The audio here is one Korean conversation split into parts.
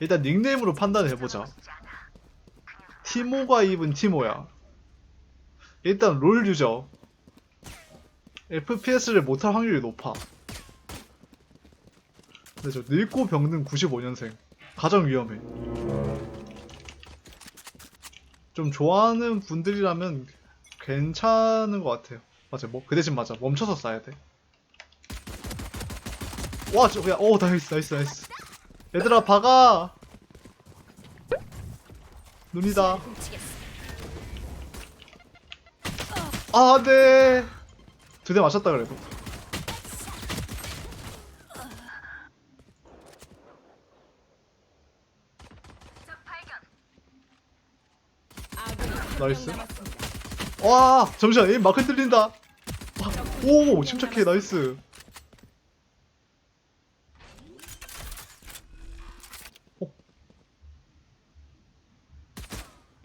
일단 닉네임으로 판단을 해보자. 티모가 입은 티모야. 일단 롤 유저. FPS를 못할 확률이 높아. 근데 저 늙고 병든 95년생. 가장 위험해. 좀 좋아하는 분들이라면 괜찮은 것 같아요. 맞아, 뭐, 그 대신 맞아. 멈춰서 쏴야 돼. 와, 저, 야, 오, 나이스, 나이스, 나이스. 얘들아, 박아! 눈이다. 아, 네. 두대 맞췄다 그래도. 나이스. 와, 잠시만, 에임 마크 들린다. 아, 오, 침착해, 나이스.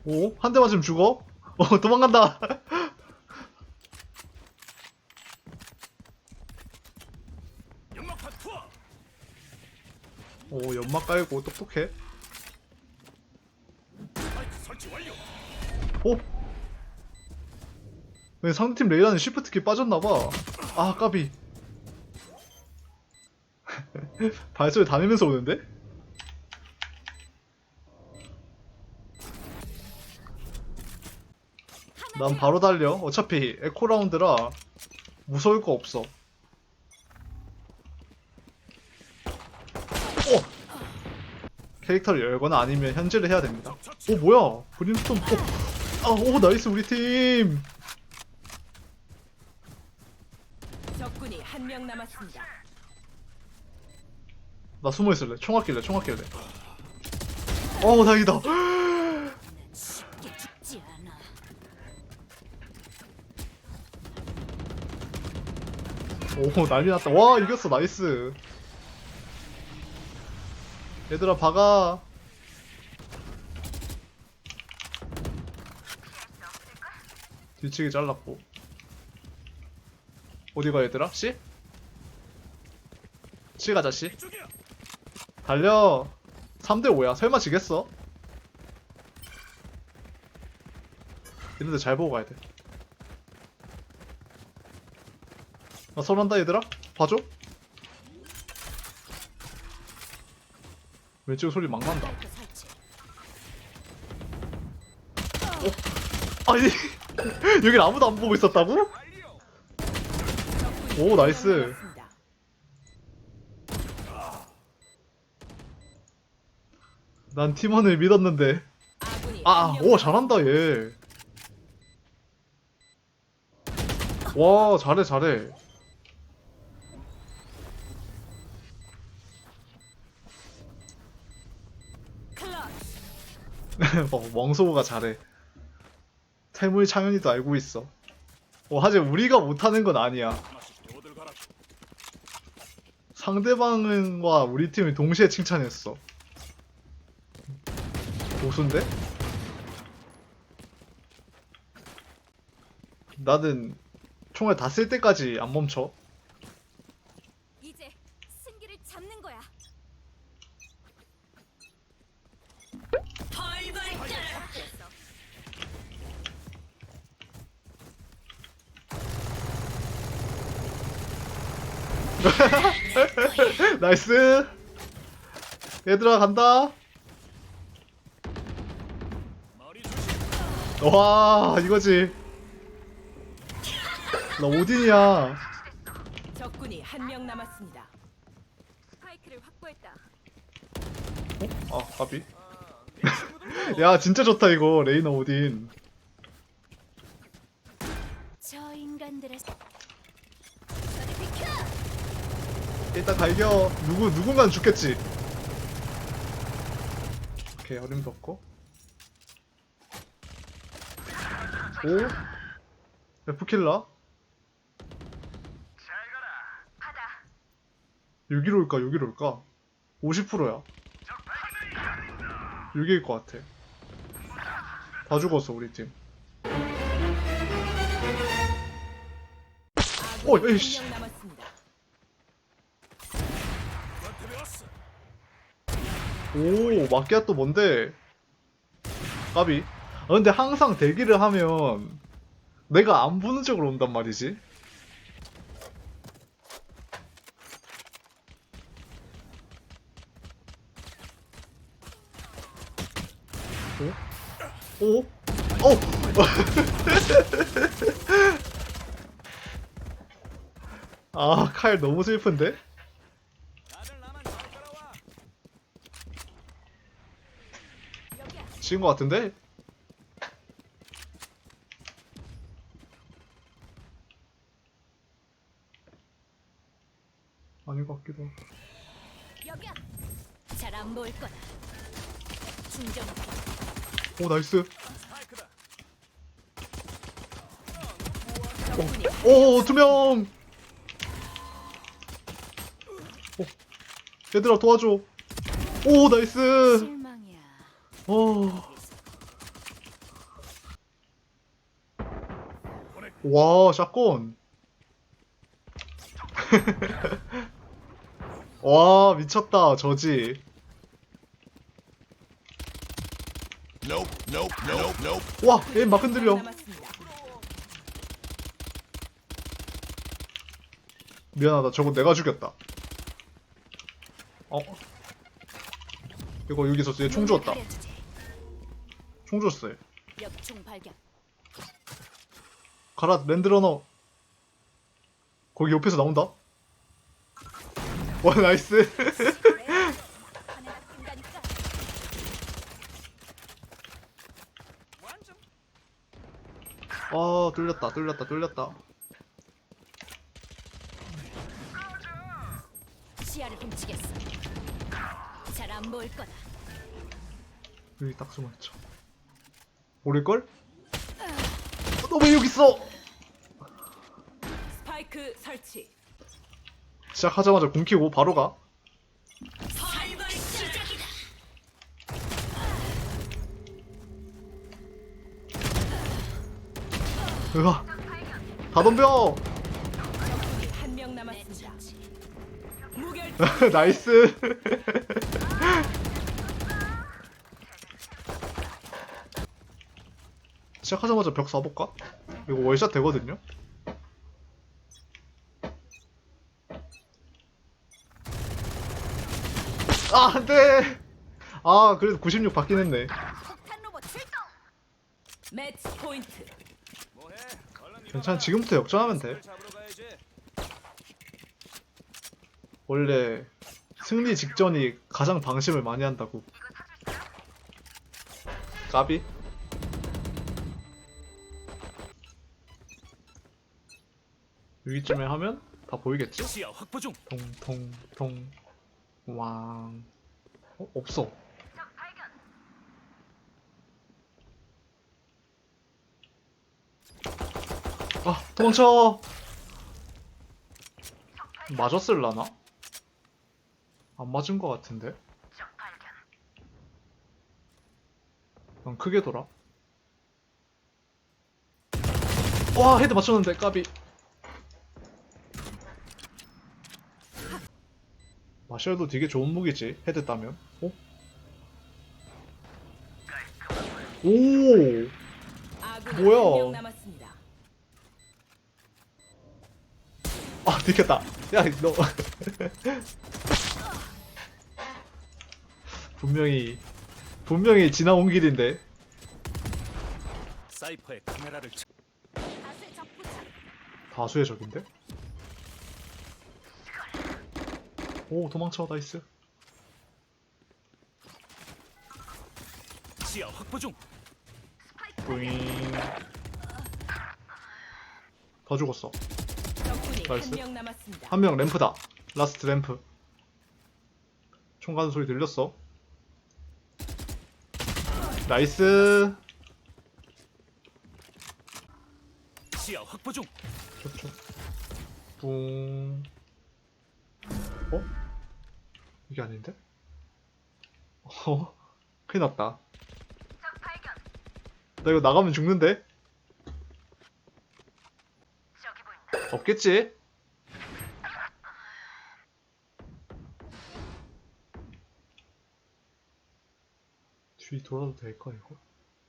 오, 한 대 맞으면 죽어? 어, 도망간다. 오, 연막 깔고 똑똑해. 오? 왜 상대팀 레이라는 시프트키 빠졌나봐. 아, 까비. 발소리 다 내면서 오는데? 난 바로 달려. 어차피 에코 라운드라 무서울 거 없어. 오! 캐릭터를 열거나 아니면 현질을 해야 됩니다. 오 뭐야? 브림스톤 오, 아, 오 나이스 우리 팀. 적군이 한 명 남았습니다. 나 숨어 있을래. 총 아낄래. 총 아낄래. 어 다행이다. 쉽게 죽지 않아. 오 난리 났다. 와 이겼어. 나이스. 얘들아 박아. 뒤치기 잘랐고. 어디가 얘들아? C? C 가자. 이쪽이야. 달려 3대5야 설마 지겠어? 얘네들 잘 보고 가야 돼. 나 설한다 얘들아? 봐줘? 왼쪽 소리 막 난다. 설치. 아니 여길 아무도 안 보고 있었다고? 오, 나이스. 난 팀원을 믿었는데. 아군이 아, 한명 오 잘한다 얘. 와 잘해 잘해. 멍소가 잘해. 태물 창현이도 알고 있어. 어, 하지만 우리가 못하는 건 아니야. 상대방과 우리 팀을 동시에 칭찬했어. 고수인데? 나는 총을 다쓸 때까지 안 멈춰. 이제 승기를 잡는 거야. 나이스! 얘들아, 간다! 와, 이거지. 나 오딘이야. 적군이 한 명 남았습니다. 스파이크를 확보했다. 아, 가비. 야, 진짜 좋다, 이거. 레이나 오딘. 저 인간들의 저리 비켜! 일단 갈겨. 누구, 누군가는 죽겠지. 오케이, 어림도 없고. 오? 가라. 여기로 올까, 여기로 올까? 50%야. 여기일 것 같아. 다 죽었어, 우리 팀. 오, 아군이 에이씨. 한 명 남았습니다. 너한테 배웠어. 오 마키아 또 뭔데 까비 아 근데 항상 대기를 하면 내가 안 보는 쪽으로 온단 말이지 오? 오? 오! 아, 칼 너무 슬픈데? 다들 나만 잘 따라와. 여기야. 지은 것 같은데? 아닌 것 같기도 하고. 여기야. 잘 안 보일 거다. 충전. 오, 나이스. 적군이 오, 두 명! 오, 얘들아, 도와줘. 오, 나이스! 오. 와, 샷건. 와, 미쳤다, 저지. Nope, nope, nope, nope. 와, 얘막 흔들려. 미안하다, 저거 내가 죽였다. 어? 이거 여기서 얘총 주었다. 총 얘. 역총 발견. 가라, 랜드러너. 거기 옆에서 나온다. 와, 나이스. 아, 뚫렸다, 뚫렸다, 뚫렸다. 시야를 훔치겠어. 잘안 보일 거다. 여기 딱 숨어있죠. 모를걸? 너 왜 여기 있어? 스파이크 설치. 시작하자마자 공 키고 바로 가. 으아. 다 덤벼! 적군이 한명 남았습니다. 무결 나이스. 시작하자마자 벽 쏴볼까? 이거 월샷 되거든요? 아, 안 돼! 아, 그래도 96 받긴 했네. 폭탄 로봇 출동. 매치 포인트. 뭐해? 얼른 일어나. 괜찮아, 지금부터 역전하면 돼. 잡으러 가야지. 원래 승리 직전이 가장 방심을 많이 한다고. 까비? 여기쯤에 하면 다 보이겠지? 시야 확보 중. 통통통 왕 어? 없어 아 도망쳐 맞았을라나? 안 맞은 것 같은데 넌 크게 돌아 와 헤드 맞췄는데 까비 마샬도 되게 좋은 무기지 헤드 따면 어? 오 뭐야? 아, 들켰다. 야, 너. 분명히, 분명히 지나온 길인데. 다수의 적인데? 오, 도망쳐, 나이스. 시야 확보 중. 뿌잉. 더 죽었어. 적군이 나이스. 한 명 남았습니다. 한 명 램프다. 라스트 램프. 총 가는 소리 들렸어. 나이스. 시야 확보 중. 좋죠. 뿡. 어? 이게 아닌데? 어? 큰일 났다. 나 이거 나가면 죽는데? 없겠지? 뒤 돌아도 될까 이거?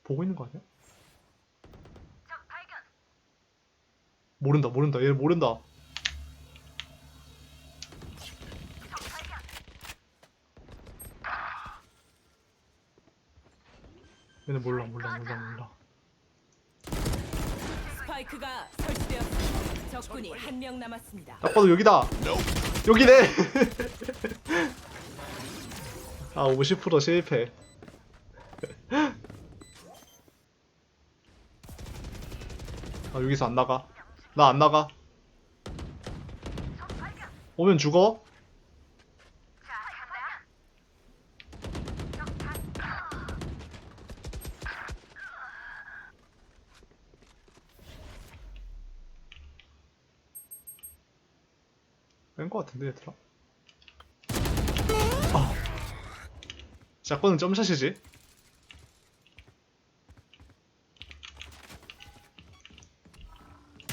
보고 있는 거 아니야? 모른다 모른다 얘 모른다 얘는 몰라 몰라 몰라 몰라 스파이크가 적군이 한 명 남았습니다. 딱 봐도 여기다. 여기네. 아 50% 실패. 아 여기서 안 나가. 나 안 나가. 오면 죽어 뺀 거 같은데 얘들아 아 샷건은 점샷이지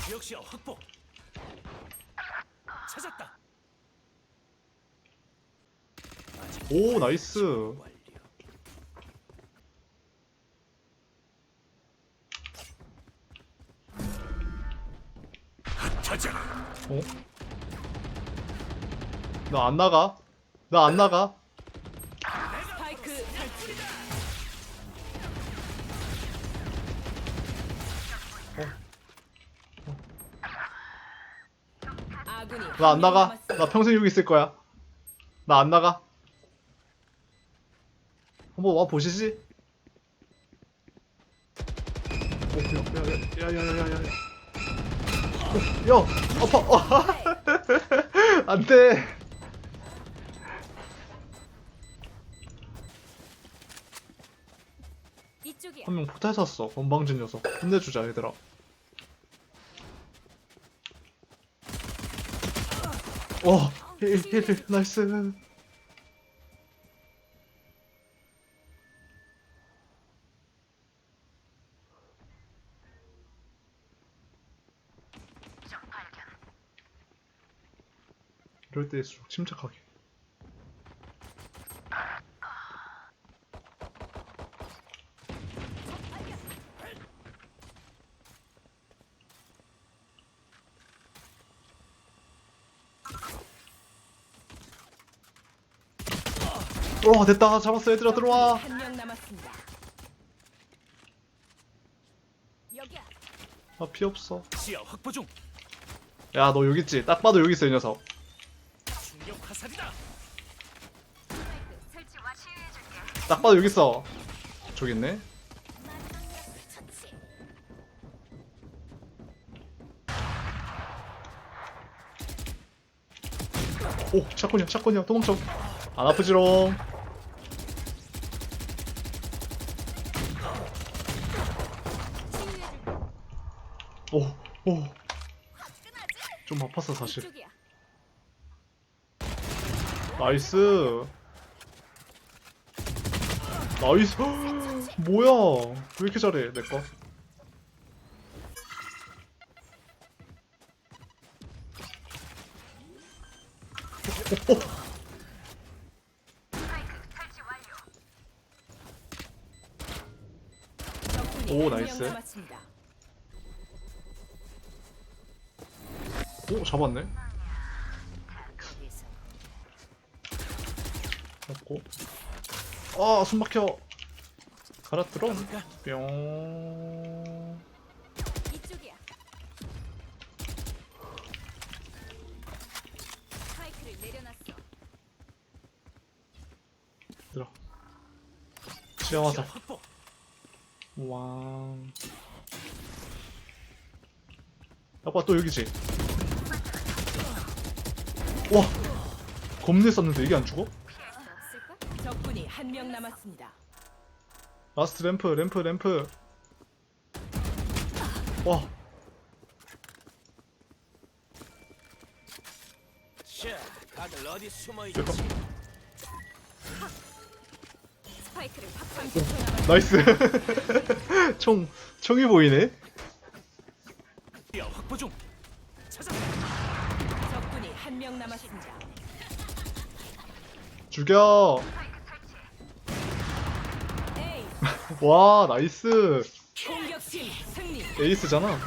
지역 시야 확보. 찾았다. 오 나이스. 찾아. 어? 나 안 나가. 나 안 나가. 스파이크 설치. 아군이 나 안 한명 나가. 남았습니다. 나 평생 여기 있을 거야. 나 안 나가. 한번 와 보시지. 야야야야야야야. 야 아파. 어, 안돼 한 명 포탈 샀어. 건방진 녀석. 혼내주자 얘들아. 와 힐힐 나이스. 이럴 때일수록 침착하게 와 됐다. 잡았어 얘들아 들어와. 한 명 남았습니다. 여기야. 아 피 없어. 시야 확보 중. 야 너 여기 있지? 딱 봐도 여기 있어 이 녀석. 충격 화살이다. 딱 봐도 여기 있어. 저기 있네. 오 샷건이야 샷건이야. 도망쳐. 안 아프지롱 치유해줄게. 오오좀 화끈하지? 아팠어 사실. 나이스. 나이스. 뭐야? 왜 이렇게 잘해 내꺼 오, 나이스. 오 잡았네. 잡고. 아 숨막혀. 가라 들어 뿅. 이쪽이야. 스파이크를 내려놨어. 들어. 지하 화살 시야 확보. 왕. 아빠 또 여기지 와 겁내 쌌는데 이게 안 죽어? 적군이 한 명 남았습니다. 라스트 램프 램프 램프 와 자, 다들 어디 숨어 있지? 잠깐 스파이크를 확 30초 남았 나이스 총 총이 보이네 확보 중. 한 명 남았습니다. 죽여 와 나이스 공격팀 승리. 에이스잖아